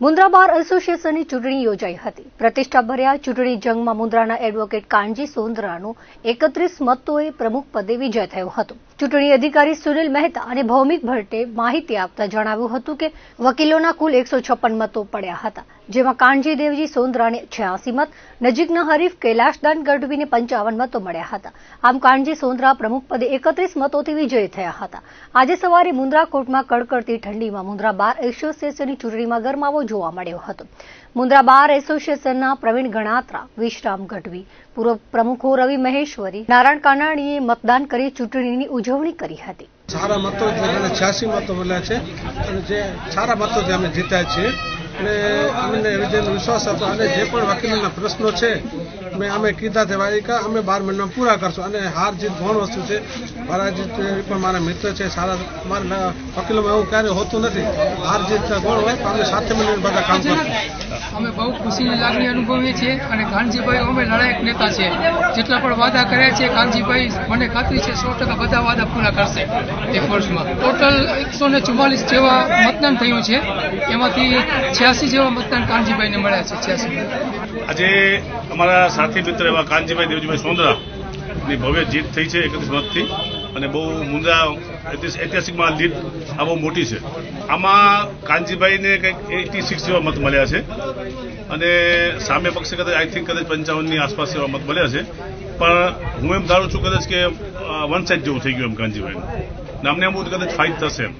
મુન્દ્રા બાર એસોસિએશનની ચૂંટણી યોજાઈ હતી. પ્રતિષ્ઠાભર્યા ચૂંટણી જંગમાં મુન્દ્રાના એડવોકેટ કાનજી સોંદરાનો એકત્રીસ મતોએ પ્રમુખ પદે વિજય થયો હતો. ચૂંટણી અધિકારી સુનિલ મહેતા અને ભૌમિક ભટ્ટે માહિતી આપતા જણાવ્યું હતું કે વકીલોના કુલ એકસો મતો પડ્યા હતા, જેમાં દેવજી સોંદરાને છ્યાસી મત, નજીકના હરીફ કૈલાશદાન ગઢવીને પંચાવન મતો મળ્યા હતા. આમ કાનજી સોંદરા પ્રમુખ પદે એકત્રીસ મતોથી વિજયી થયા હતા. આજે સવારે મુન્દ્રા કોર્ટમાં કડકડતી ઠંડીમાં મુન્દ્રા બાર એસોસિએશનની ચૂંટણીમાં ગરમાવો જોવા મળ્યો હતો. મુન્દ્રા બાર એસોસિએશનના પ્રવીણ ગણાત્રા, વિશ્રામ ગઢવી, પૂર્વ પ્રમુખો રવિ મહેશ્વરી, નારાયણ કાનાણીએ મતદાન કરી ચૂંટણીની ઉજવણી કરી હતી. સારા મતો અને છ્યાસી મતો મળ્યા છે અને જે સારા મતોથી અમે જીત્યા છીએ અને અમને વિજયનો વિશ્વાસ હતો. અને જે પણ વકીલોના પ્રશ્નો છે મેં અમે કીધા તે વાયકા અમે બાર મહિનામાં પૂરા કરશું. અને હાર જીત ગૌણ વસ્તુ છે. મારા જીત પણ મારા મિત્ર છે સારા મારા વકીલોમાં એવું ક્યારેય હોતું નથી. હાર જીત ગૌણ હોય પણ અમે સાથે મળીને બધા કામ કરશું. અમે બહુ ખુશીની લાગણી અનુભવીએ છીએ અને કાનજીભાઈ અમે લડાયક નેતા છે. જેટલા પણ વાદા કર્યા છે કાનજીભાઈ મને ખાતરી છે સો ટકા બધા વાદા પૂરા કરશે એક વર્ષમાં ટોટલ એકસો ને ચુમ્માલીસ જેવા મતદાન થયું છે. એમાંથી છ્યાસી જેવા મતદાન કાનજીભાઈને મળ્યા છે છ્યાસી આજે અમારા સાથી મિત્ર એવા કાનજીભાઈ દેવજીભાઈ સોંદરા ની ભવ્ય જીત થઈ છે એકત્રીસ મતથી અને બહુ મુંદ્રા ઐતિહાસિકમાં લીડ આ બહુ મોટી છે. આમાં કાનજીભાઈને કંઈક એટી સિક્સ જેવા મત મળ્યા છે અને સામે પક્ષે કદાચ આઈ થિંક કદાચ પંચાવનની આસપાસ એવા મત મળ્યા છે. પણ હું એમ ધારું છું કદાચ કે વન સાઇડ જેવું થઈ ગયું એમ કાનજીભાઈનું. નામને એમ કદાચ ફાઇટ થશે એમ.